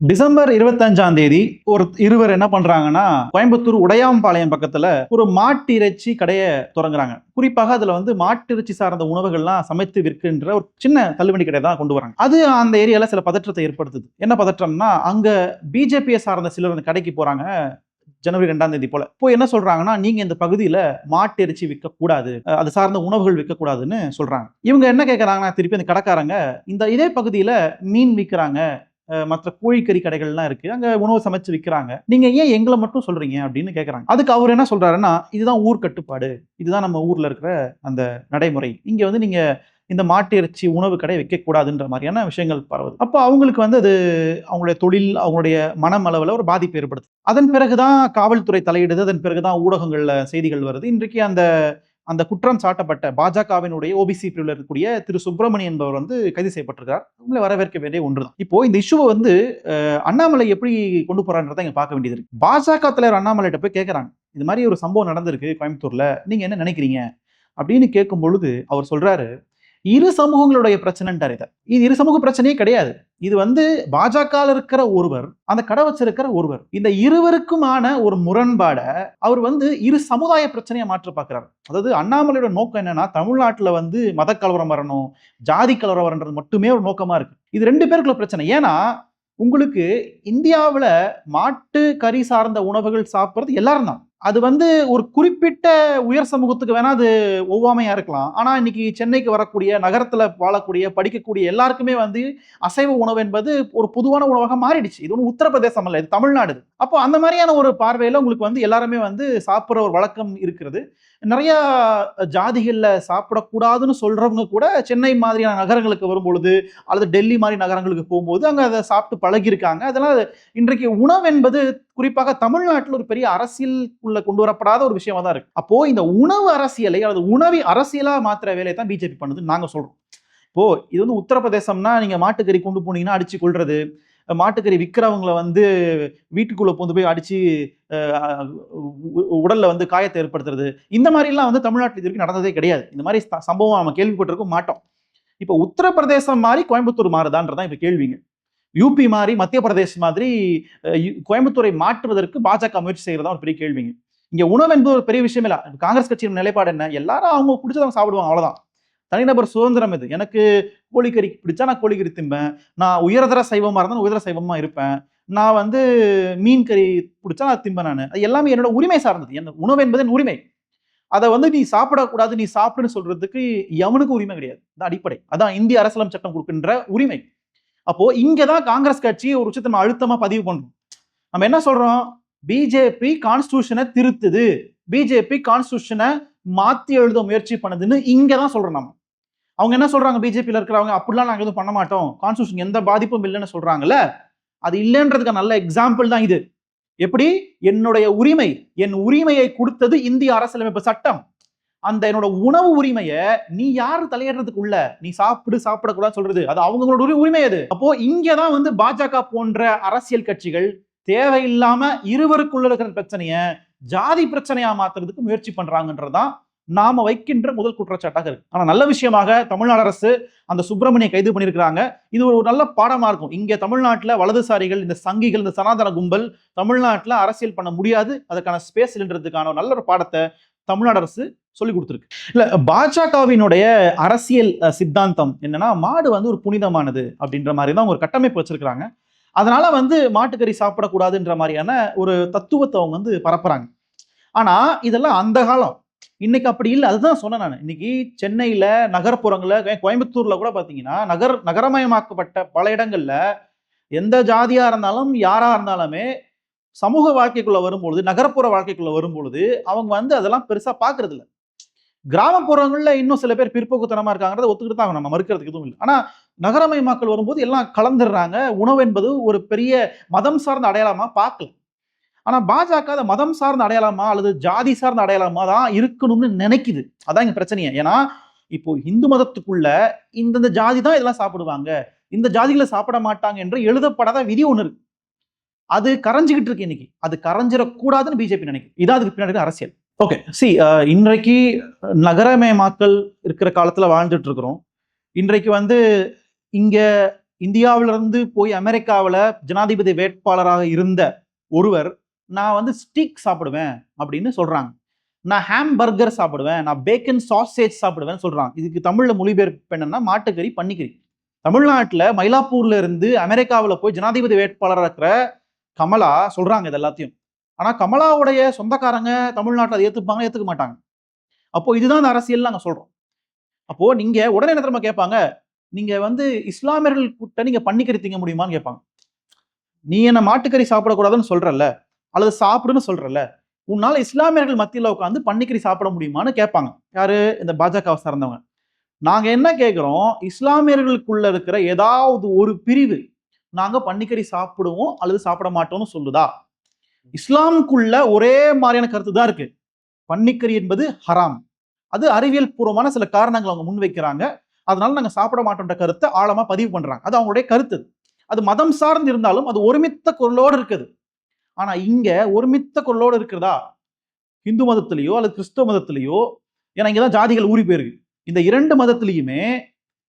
December இருபத்தஞ்சாம் தேதி ஒரு இருவர் என்ன பண்றாங்கன்னா கோயம்புத்தூர் உடையாம்பாளையம் பக்கத்துல ஒரு மாட்டிறைச்சி கடையை தொடங்குறாங்க. குறிப்பாக அதுல வந்து மாட்டிறைச்சி சார்ந்த உணவுகள்லாம் சமைத்து விற்கின்ற ஒரு சின்ன தள்ளுவண்டி கடை தான் கொண்டு வராங்க. அது அந்த ஏரியால சில பதற்றத்தை ஏற்படுத்துது. என்ன பதற்றம்னா அங்க பிஜேபியை சார்ந்த சிலர் அந்த கடைக்கு போறாங்க ஜனவரி ரெண்டாம் தேதி போல. இப்போ என்ன சொல்றாங்கன்னா நீங்க இந்த பகுதியில மாட்டிறைச்சி விற்க கூடாது அது சார்ந்த உணவுகள் விற்க கூடாதுன்னு சொல்றாங்க. இவங்க என்ன கேட்கறாங்கன்னா திருப்பி அந்த கடைக்காரங்க இந்த இதே பகுதியில மீன் விற்கிறாங்க மற்ற கோழிக்கறி கடைகள்லாம் இருக்கு. அங்க உணவு சமைச்சு விற்கிறாங்க நீங்க ஏன் எங்களை மட்டும் சொல்றீங்க அப்படின்னு கேட்குறாங்க அதுக்கு அவர் என்ன சொல்றாருன்னா இதுதான் ஊர் கட்டுப்பாடு. இதுதான் நம்ம ஊர்ல இருக்கிற அந்த நடைமுறை. இங்க வந்து நீங்க இந்த மாட்டிறைச்சி உணவு கடை வைக்கக்கூடாதுன்ற மாதிரியான விஷயங்கள் பரவுது. அப்போ அவங்களுக்கு வந்து அது அவங்களுடைய தொழில் அவங்களுடைய மனமளவில் ஒரு பாதிப்பு ஏற்படுது அதன் பிறகுதான் காவல்துறை தலையிடுது. அதன் பிறகுதான் ஊடகங்கள்ல செய்திகள் வருது. இன்றைக்கு அந்த அந்த குற்றம் சாட்டப்பட்ட பாஜகவினுடைய ஓபிசி பிரிவில் இருக்கக்கூடிய திரு சுப்பிரமணியன் என்பவர் வந்து கைது செய்யப்பட்டிருக்கார் உங்களை வரவேற்க வேண்டிய ஒன்றுதான். இப்போ இந்த இஷ்யூவை வந்து அண்ணாமலை எப்படி கொண்டு போறான்றதை இங்க பார்க்க வேண்டியது இருக்கு. பாஜக தலைவர் அண்ணாமலைகிட்ட போய் கேட்கறாங்க இது மாதிரி ஒரு சம்பவம் நடந்திருக்கு கோயம்புத்தூர்ல. நீங்க என்ன நினைக்கிறீங்க? அப்படின்னு கேட்கும் பொழுது அவர் சொல்றாரு இரு சமூகங்களுடைய பிரச்சனைன்றார் இதை இது இரு சமூக பிரச்சனையே கிடையாது. இது வந்து பாஜகவில் இருக்கிற ஒருவர் அந்த கடை வச்சிருக்கிற ஒருவர் இந்த இருவருக்குமான ஒரு முரண்பாடை அவர் வந்து இரு சமுதாய பிரச்சனையை மாற்ற பார்க்கிறார் அதாவது அண்ணாமலையோட நோக்கம் என்னன்னா தமிழ்நாட்டில் வந்து மத கலவரம் வரணும் ஜாதி கலவரம் வரன்றது மட்டுமே ஒரு நோக்கமா இருக்கு. இது ரெண்டு பேருக்குள்ள பிரச்சனை. ஏன்னா உங்களுக்கு இந்தியாவில் மாட்டு கறி சார்ந்த உணவுகள் சாப்பிட்றது எல்லாரும் தான் அது வந்து ஒரு குறிப்பிட்ட உயர் சமூகத்துக்கு வேணா அது ஒவ்வாமையா இருக்கலாம். ஆனா இன்னைக்கு சென்னைக்கு வரக்கூடிய நகரத்துல வாழக்கூடிய படிக்கக்கூடிய எல்லாருக்குமே வந்து அசைவ உணவு என்பது ஒரு பொதுவான உணவாக மாறிடுச்சு. இது ஒன்று உத்தரப்பிரதேசம் அல்ல இது தமிழ்நாடு அப்போ அந்த மாதிரியான ஒரு பார்வையில உங்களுக்கு வந்து எல்லாருமே வந்து சாப்பிட்ற ஒரு வழக்கம் இருக்கிறது. நிறையா ஜாதிகளில் சாப்பிடக்கூடாதுன்னு சொல்கிறவங்க கூட சென்னை மாதிரியான நகரங்களுக்கு வரும்பொழுது அல்லது டெல்லி மாதிரி நகரங்களுக்கு போகும்போது அங்கே அதை சாப்பிட்டு பழகியிருக்காங்க. அதெல்லாம் இன்றைக்கு உணவு என்பது குறிப்பாக தமிழ்நாட்டில் ஒரு பெரிய அரசியல் உள்ள கொண்டு வரப்படாத ஒரு விஷயமா தான் இருக்கு. அப்போ இந்த உணவு அரசியலை அல்லது உணவி அரசியலாக மாத்திர வேலையை தான் பிஜேபி பண்ணுதுன்னு நாங்கள் சொல்கிறோம் இப்போ இது வந்து உத்தரப்பிரதேசம்னா நீங்கள் மாட்டுக்கறி கொண்டு போனீங்கன்னா அடிச்சு கொள்றது மாட்டுக்கறி விற்கிறவங்கள வந்து வீட்டுக்குள்ள கொண்டு போய் அடிச்சு உடலில் உடல்ல வந்து காயத்தை ஏற்படுத்துறது. இந்த மாதிரிலாம் வந்து தமிழ்நாட்டில் இது வரைக்கும் நடந்ததே கிடையாது. இந்த மாதிரி சம்பவம் நம்ம கேள்விப்பட்டிருக்க மாட்டோம். இப்போ உத்தரப்பிரதேசம் மாதிரி கோயம்புத்தூர் மாறுதான்றதான் இப்போ கேள்விங்க. யூபி மாதிரி மத்திய பிரதேஷ் மாதிரி கோயம்புத்தூரை மாற்றுவதற்கு பாஜக முயற்சி செய்கிறதா ஒரு பெரிய கேள்விங்க. இங்கே உணவு என்பது ஒரு பெரிய விஷயம் காங்கிரஸ் கட்சியின் நிலைப்பாடு என்ன? எல்லாரும் அவங்க பிடிச்சதவங்க சாப்பிடுவாங்க அவ்வளோதான் தனிநபர் சுதந்திரம் இது எனக்கு கோழிக்கறி பிடிச்சா நான் கோழிக்கறி திம்பேன். நான் உயர்தர சைவமாக இருந்தால் நான் உயர்தர இருப்பேன். நான் வந்து மீன் கறி பிடிச்சா நான் திம்பேன் நான். அது எல்லாமே என்னோட உரிமை சார்ந்தது. என்ன உணவு என்பது என் உரிமை. அதை வந்து நீ சாப்பிடக்கூடாது நீ சாப்பிடுன்னு சொல்றதுக்கு எவனுக்கு உரிமை கிடையாது. அது அடிப்படை. அதான் இந்திய அரசியலம் சட்டம் கொடுக்கின்ற உரிமை. அப்போ இங்கதான் காங்கிரஸ் கட்சி ஒரு விஷயத்தை நம்ம அழுத்தமா பதிவு பண்றோம். நம்ம என்ன சொல்றோம்? பிஜேபி கான்ஸ்டியூஷனை திருத்துது. பிஜேபி கான்ஸ்டியூஷனை மாத்தி எழுத முயற்சி பண்ணுதுன்னு இங்க தான் சொல்றோம் நம்ம. அவங்க என்ன சொல்றாங்க? பிஜேபியில் இருக்கிறவங்க அப்படிலாம் நாங்கள் எதுவும் பண்ண மாட்டோம். கான்ஸ்டியூஷன் எந்த பாதிப்பும் இல்லைன்னு சொல்றாங்கல்ல? அது இல்லைன்றதுக்கு நல்ல எக்ஸாம்பிள் தான் இது. எப்படி? என்னுடைய உரிமை என் உரிமையை கொடுத்தது இந்திய அரசியலமைப்பு சட்டம். அந்த என்னோட உணவு உரிமையை நீ யார் தலையிடுறதுக்கு உள்ள? நீ சாப்பிடு சாப்பிடக்கூடாது சொல்றது. அது அவங்களோட உரி- உரிமை அது. அப்போ இங்கதான் வந்து பாஜக போன்ற அரசியல் கட்சிகள் தேவையில்லாம இருவருக்குள்ள இருக்கிற பிரச்சனைய ஜாதி பிரச்சனையா மாத்துறதுக்கு முயற்சி பண்றாங்கன்றதுதான் நாம வைக்கின்ற முதல் குற்றச்சாட்டாக இருக்கு. ஆனா நல்ல விஷயமாக தமிழ்நாடு அரசு அந்த சுப்பிரமணியை கைது பண்ணியிருக்கிறாங்க. இது ஒரு நல்ல பாடமா இருக்கும். இங்க தமிழ்நாட்டுல வலதுசாரிகள் இந்த சங்கிகள் இந்த சனாதன கும்பல் தமிழ்நாட்டுல அரசியல் பண்ண முடியாது. அதற்கான ஸ்பேஸ் இல்லைன்றதுக்கான ஒரு நல்ல ஒரு பாடத்தை தமிழ்நாடு அரசு சொல்லி கொடுத்துருக்கு. இல்ல பாஜகவினுடைய அரசியல் சித்தாந்தம் என்னன்னா மாடு வந்து ஒரு புனிதமானது அப்படின்ற மாதிரி தான் ஒரு கட்டமைப்பு வச்சிருக்கிறாங்க. அதனால வந்து மாட்டுக்கறி சாப்பிடக்கூடாதுன்ற மாதிரியான ஒரு தத்துவத்தை அவங்க வந்து பரப்புறாங்க. ஆனா இதெல்லாம் அந்த காலம். இன்னைக்கு அப்படி இல்லை. அதுதான் சொன்னேன் நான். இன்னைக்கு சென்னையில நகர்ப்புறங்களில் கோயம்புத்தூரில் கோயம்புத்தூர்ல கூட பார்த்தீங்கன்னா நகர் நகரமயமாக்கப்பட்ட பல இடங்கள்ல எந்த ஜாதியா இருந்தாலும் யாரா இருந்தாலுமே சமூக வாழ்க்கைக்குள்ள வரும்பொழுது நகர்ப்புற வாழ்க்கைக்குள்ள வரும்பொழுது அவங்க வந்து அதெல்லாம் பெருசா பாக்குறது கிராமப்புறங்களில் இன்னும் சில பேர் பிற்போக்குத்தனமாக இருக்காங்கிறத ஒத்துக்கிட்டு தான் நம்ம மறுக்கிறதுக்கு எதுவும் இல்லை. நகரமய நகரமயமாக்கல் வரும்போது எல்லாம் கலந்துடுறாங்க. உணவு என்பது ஒரு பெரிய மதம் சார்ந்த அடையாளமாக பார்க்கல. ஆனால் பாஜக அதை மதம் சார்ந்த அடையாளமா அல்லது ஜாதி சார்ந்த அடையாளமா தான் இருக்கணும்னு நினைக்குது. அதான் இங்கே பிரச்சனையே. ஏன்னா இப்போ இந்து மதத்துக்குள்ள இந்தந்த ஜாதி தான் இதெல்லாம் சாப்பிடுவாங்க. இந்த ஜாதிகளை சாப்பிட மாட்டாங்க என்று எழுதப்படாத விதி ஒன்று இருக்கு. அது கரைஞ்சுக்கிட்டு இருக்கு இன்னைக்கு. அது கரைஞ்சிடக்கூடாதுன்னு பிஜேபி நினைக்குது. இதான் அதுக்கு பின்னாடி அரசியல். ஓகே சி uh, இன்றைக்கு நகரமயமாக்கல் இருக்கிற காலத்தில் வாழ்ந்துட்டு இருக்கிறோம் இன்றைக்கு வந்து இங்கே இந்தியாவிலிருந்து போய் அமெரிக்காவில் ஜனாதிபதி வேட்பாளராக இருந்த ஒருவர் நான் வந்து ஸ்டீக் சாப்பிடுவேன் அப்படின்னு சொல்கிறாங்க நான் ஹாம்பர்கர் சாப்பிடுவேன் நான் பேக்கன் சாசேஜ் சாப்பிடுவேன் சொல்கிறான் இதுக்கு தமிழில் மொழிபெயர்ப்பு என்னன்னா மாட்டுக்கறி பன்னிக்கறி. தமிழ்நாட்டில் மயிலாப்பூர்ல இருந்து அமெரிக்காவில் போய் ஜனாதிபதி வேட்பாளராக இருக்கிற கமலா சொல்கிறாங்க இது எல்லாத்தையும். ஆனால் கமலாவுடைய சொந்தக்காரங்க தமிழ்நாட்டில் அதை ஏற்றுப்பாங்க ஏற்றுக்க மாட்டாங்க. அப்போ இதுதான் அந்த அரசியல் நாங்கள் சொல்கிறோம் அப்போ நீங்க உடனே என்ன கேட்பாங்க? நீங்க வந்து இஸ்லாமியர்கள் கூட்ட நீங்க பன்னிக்கறி திங்க முடியுமான்னு கேட்பாங்க. நீ என்ன மாட்டுக்கறி சாப்பிடக்கூடாதுன்னு சொல்றல்ல? அல்லது சாப்பிடுன்னு சொல்றல்ல? உன்னால் இஸ்லாமியர்கள் மத்தியில் உட்காந்து பன்னிக்கறி சாப்பிட முடியுமான்னு கேட்பாங்க. யாரு? இந்த பாஜகவை சார்ந்தவங்க. நாங்க என்ன கேட்குறோம்? இஸ்லாமியர்களுக்குள்ள இருக்கிற ஏதாவது ஒரு பிரிவு நாங்க பன்னிக்கறி சாப்பிடுவோம் அல்லது சாப்பிட மாட்டோம்னு சொல்லுதா? இஸ்லாமுக்குள்ள ஒரே மாதிரியான கருத்து தான் இருக்கு. பன்னிக்கறி என்பது ஹராம். அது அறிவியல் பூர்வமான சில காரணங்கள் அவங்க முன்வைக்கிறாங்க அதனால நாங்கள் சாப்பிட மாட்டோன்ற கருத்தை ஆழமா பதிவு பண்றாங்க. அது அவங்களுடைய கருத்து. அது மதம் சார்ந்து இருந்தாலும் அது ஒருமித்த குரலோடு இருக்குது. ஆனா இங்க ஒருமித்த குரலோடு இருக்கிறதா இந்து மதத்திலேயோ அல்லது கிறிஸ்தவ மதத்திலேயோ? ஏன்னா இங்கதான் ஜாதிகள் ஊறி போயிருக்கு. இந்த இரண்டு மதத்திலையுமே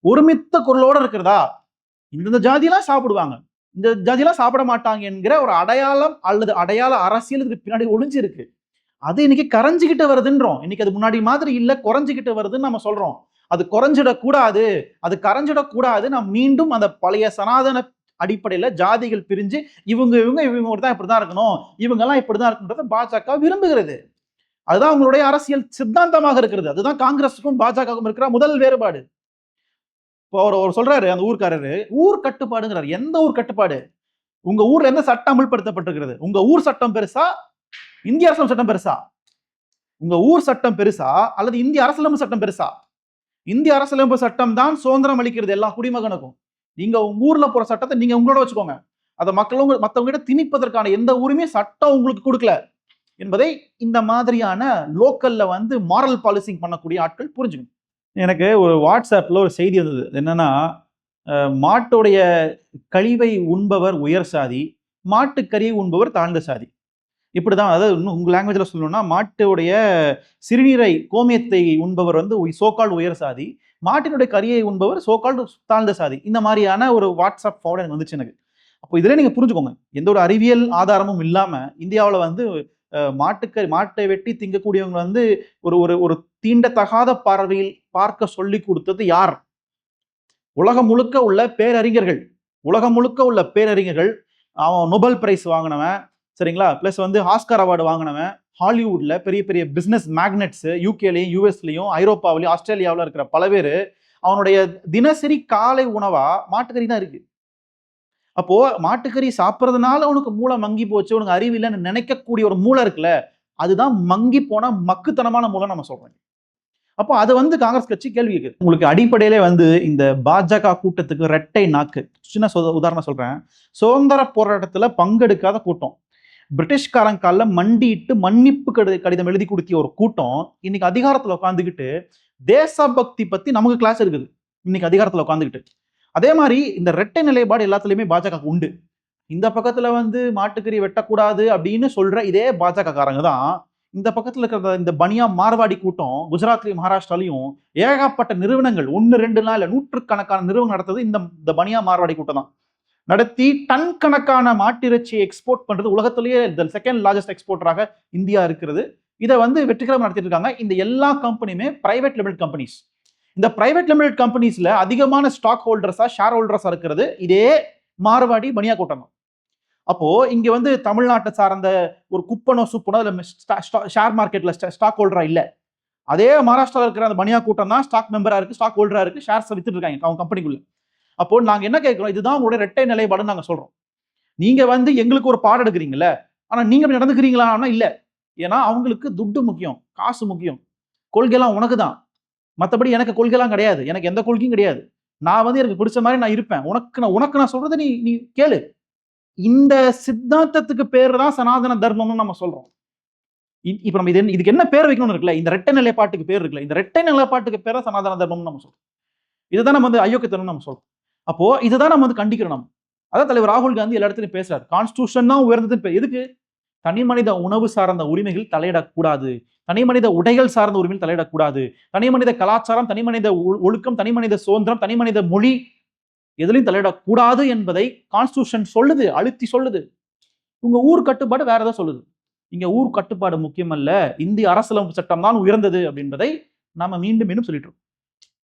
ஒருமித்த குரலோட இருக்கிறதா? இந்தந்த ஜாதியெல்லாம் சாப்பிடுவாங்க. இந்த ஜாதியெல்லாம் சாப்பிட மாட்டாங்க என்கிற ஒரு அடையாளம் அல்லது அடையாள அரசியல் இதுக்கு பின்னாடி ஒளிஞ்சிருக்கு. அது இன்னைக்கு கரைஞ்சிக்கிட்டு வருதுன்றோம். இன்னைக்கு அது முன்னாடி மாதிரி இல்லை குறைஞ்சிக்கிட்டு வருதுன்னு நம்ம சொல்றோம். அது குறைஞ்சிடக்கூடாது அது கரைஞ்சிடக்கூடாது நம்ம மீண்டும் அந்த பழைய சனாதன அடிப்படையில் ஜாதிகள் பிரிஞ்சு இவங்க இவங்க இவங்க தான் இப்படி தான் இருக்கணும். இவங்கெல்லாம் இப்படி இப்படிதான் இருக்கணுன்றத பாஜக விரும்புகிறது. அதுதான் அவங்களுடைய அரசியல் சித்தாந்தமாக இருக்கிறது. அதுதான் காங்கிரஸுக்கும் பாஜகவுக்கும் இருக்கிற முதல் வேறுபாடு. இப்போ அவர் அவர் சொல்றாரு அந்த ஊர்க்காரரு ஊர் கட்டுப்பாடுங்கிறார். எந்த ஊர் கட்டுப்பாடு? உங்க ஊர்ல எந்த சட்டம் அமல்படுத்தப்பட்டிருக்கிறது உங்க ஊர் சட்டம் பெருசா? இந்திய அரசியல் சட்டம் பெருசா? உங்க ஊர் சட்டம் பெருசா? அல்லது இந்திய அரசியலமைப்பு சட்டம் பெருசா? இந்திய அரசியலமைப்பு சட்டம் தான் சுதந்திரம் அளிக்கிறது எல்லா குடிமகனுக்கும். நீங்க உங்க ஊர்ல போற சட்டத்தை நீங்க உங்களோட வச்சுக்கோங்க. அதை மக்களும் மற்றவங்க கிட்ட திணிப்பதற்கான எந்த உரிமையும் சட்டம் உங்களுக்கு கொடுக்கல என்பதை இந்த மாதிரியான லோக்கல்ல வந்து மாரல் பாலிசிங் பண்ணக்கூடிய ஆட்கள் புரிஞ்சுக்கணும். எனக்கு ஒரு வாட்ஸ்அப்பில் ஒரு செய்தி வந்தது. என்னென்னா மாட்டுடைய கழிவை உண்பவர் உயர் சாதி மாட்டுக்கறியை உண்பவர் தாழ்ந்த சாதி. இப்படி தான் அதாவது இன்னும் உங்கள் லாங்குவேஜில் சொல்லணும்னா மாட்டுடைய சிறுநீரை கோமியத்தை உண்பவர் வந்து சோக்கால் உயர் சாதி மாட்டினுடைய கறியை உண்பவர் சோக்கால் தாழ்ந்த சாதி. இந்த மாதிரியான ஒரு வாட்ஸ்அப் ஃபார்வர்டு எனக்கு வந்துச்சு எனக்கு. அப்போ இதில் நீங்கள் புரிஞ்சுக்கோங்க. எந்த ஒரு அறிவியல் ஆதாரமும் இல்லாமல் இந்தியாவில் வந்து மாட்டுக்கறி மாட்டை வெட்டி திங்கக்கூடியவங்க வந்து ஒரு ஒரு ஒரு தீண்டத்தகாத பார்வையில் பார்க்க சொல்லி கொடுத்தது யார்? உலகம் முழுக்க உள்ள பேரறிஞர்கள். உலகம் முழுக்க உள்ள பேரறிஞர்கள். அவன் நொபல் பிரைஸ் வாங்கினவன். சரிங்களா? ப்ளஸ் வந்து ஆஸ்கார் அவார்டு வாங்கினவன். ஹாலிவுட்ல பெரிய பெரிய பிஸ்னஸ் மேக்னெட்ஸ் யூகேலையும் யூஎஸ்லையும் ஐரோப்பாவிலையும் ஆஸ்திரேலியாவில் இருக்கிற பல பேர் அவனுடைய தினசரி காலை உணவா மாட்டுக்கறி தான் இருக்கு. அப்போ மாட்டுக்கறி சாப்பிட்றதுனால உனக்கு மூளை மங்கி போச்சு உனக்கு அறிவு இல்லைன்னு நினைக்கக்கூடிய ஒரு மூளை இருக்குல்ல அதுதான் மங்கி போன மக்குத்தனமான மூளை நம்ம சொல்றோம். அப்போ அது வந்து காங்கிரஸ் கட்சி கேள்வி கேட்குது உங்களுக்கு அடிப்படையிலே வந்து இந்த பாஜக கூட்டத்துக்கு ரெட்டை நாக்கு சின்ன உதாரணம் சொல்றேன். சுதந்திர போராட்டத்துல பங்கெடுக்காத கூட்டம். பிரிட்டிஷ்காரன் காலில் மண்டிட்டு மன்னிப்பு கடி கடிதம் எழுதி கொடுத்திய ஒரு கூட்டம் இன்னைக்கு அதிகாரத்தில் உட்காந்துக்கிட்டு தேசபக்தி பத்தி நமக்கு கிளாஸ் இருக்குது. இன்னைக்கு அதிகாரத்தில் உட்காந்துக்கிட்டு அதே மாதிரி இந்த ரெட்டை நிலைப்பாடு எல்லாத்துலேயுமே பாஜக உண்டு. இந்த பக்கத்தில் வந்து மாட்டுக்கறி வெட்டக்கூடாது அப்படின்னு சொல்கிற இதே பாஜகக்காரங்க தான் இந்த பக்கத்தில் இருக்கிற இந்த பனியா மார்வாடி கூட்டம் குஜராத்லேயும் மகாராஷ்டிராலையும் ஏகப்பட்ட நிறுவனங்கள் ஒன்று ரெண்டு நாள் நூற்றுக்கணக்கான நிறுவனம் நடத்தது இந்த இந்த பனியா மார்வாடி கூட்டம் தான். நடத்தி டன் கணக்கான மாட்டிறைச்சியை எக்ஸ்போர்ட் பண்ணுறது உலகத்திலேயே த செகண்ட் லார்ஜஸ்ட் எக்ஸ்போர்ட்டராக இந்தியா இருக்கிறது. இதை வந்து வெற்றிகரமாக நடத்திட்டு இருக்காங்க. இந்த எல்லா கம்பெனியுமே பிரைவேட் லிமிடெட் கம்பெனிஸ் இந்த பிரைவேட் லிமிடெட் கம்பெனிஸ்ல அதிகமான ஸ்டாக் ஹோல்டர்ஸா ஷேர் ஹோல்டர்ஸா இருக்கிறது இதே மார்வாடி பனியா கூட்டம் தான் அப்போ இங்க வந்து தமிழ்நாட்டை சார்ந்த ஒரு குப்பனோ சுப்பனோ அதுல ஷேர் மார்க்கெட்ல ஸ்டாக் ஹோல்டரா இல்ல. அதே மகாராஷ்டிராவில் இருக்கிற அந்த பனியா கூட்டம் தான் ஸ்டாக் மெம்பரா இருக்கு ஸ்டாக் ஹோல்டரா இருக்கு ஷேர்ஸ் வித்துட்டு இருக்காங்க அவங்க கம்பெனிக்குள்ள அப்போ நாங்க என்ன கேட்கிறோம்? இதுதான் உங்களுடைய ரெட்டை நிலைப்பாடுன்னு நாங்க சொல்றோம். நீங்க வந்து எங்களுக்கு ஒரு பாடம் எடுக்கிறீங்கல்ல ஆனா நீங்க அப்படி நடந்துக்கிறீங்களா? இல்ல. ஏன்னா அவங்களுக்கு துட்டு முக்கியம் காசு முக்கியம். கொள்கைலாம் உனக்கு தான் மற்றபடி எனக்கு கொள்கைலாம் கிடையாது. எனக்கு எந்த கொள்கையும் கிடையாது. நான் வந்து எனக்கு பிடிச்ச மாதிரி நான் இருப்பேன். உனக்கு நான் உனக்கு நான் சொல்றதை நீ நீ கேளு. இந்த சித்தாந்தத்துக்கு பேர் தான் சனாதன தர்மம்னு நம்ம சொல்றோம். இப்போ நம்ம இது என்ன- இதுக்கு என்ன பேர் வைக்கணும்னு இருக்குல்ல? இந்த ரெட்டை நிலைப்பாட்டுக்கு பேர் இருக்குல்ல? இந்த ரெட்டை நிலைப்பாட்டுக்கு பேர் தான் சனாதன தர்மம்னு நம்ம சொல்றோம். இதுதான் நம்ம வந்து அயோக்கியத்தனம் நம்ம சொல்றோம். அப்போ இதுதான் நம்ம வந்து கண்டிக்கிறோம் நம்ம. அதான் தலைவர் ராகுல் காந்தி எல்லா இடத்துலையும் பேசுறாரு. கான்ஸ்டியூஷன் தான் உயர்ந்தது எதுக்கு? தனி மனித உணவு சார்ந்த உரிமைகள் தலையிடக்கூடாது. தனி மனித உடைகள் சார்ந்த உரிமையில் தலையிடக்கூடாது. தனி மனித கலாச்சாரம் தனி மனித ஒ- ஒழுக்கம் தனி மனித சுதந்திரம் தனி மனித மொழி எதுலையும் தலையிடக்கூடாது என்பதை கான்ஸ்டியூஷன் சொல்லுது அழுத்தி சொல்லுது. உங்க ஊர் கட்டுப்பாடு வேற ஏதாவது சொல்லுது. இங்க ஊர் கட்டுப்பாடு முக்கியமல்ல இந்திய அரசியலமைப்பு சட்டம் தான் உயர்ந்தது அப்படின்றதை நாம மீண்டும் மீண்டும் சொல்லிட்டு இருக்கோம்.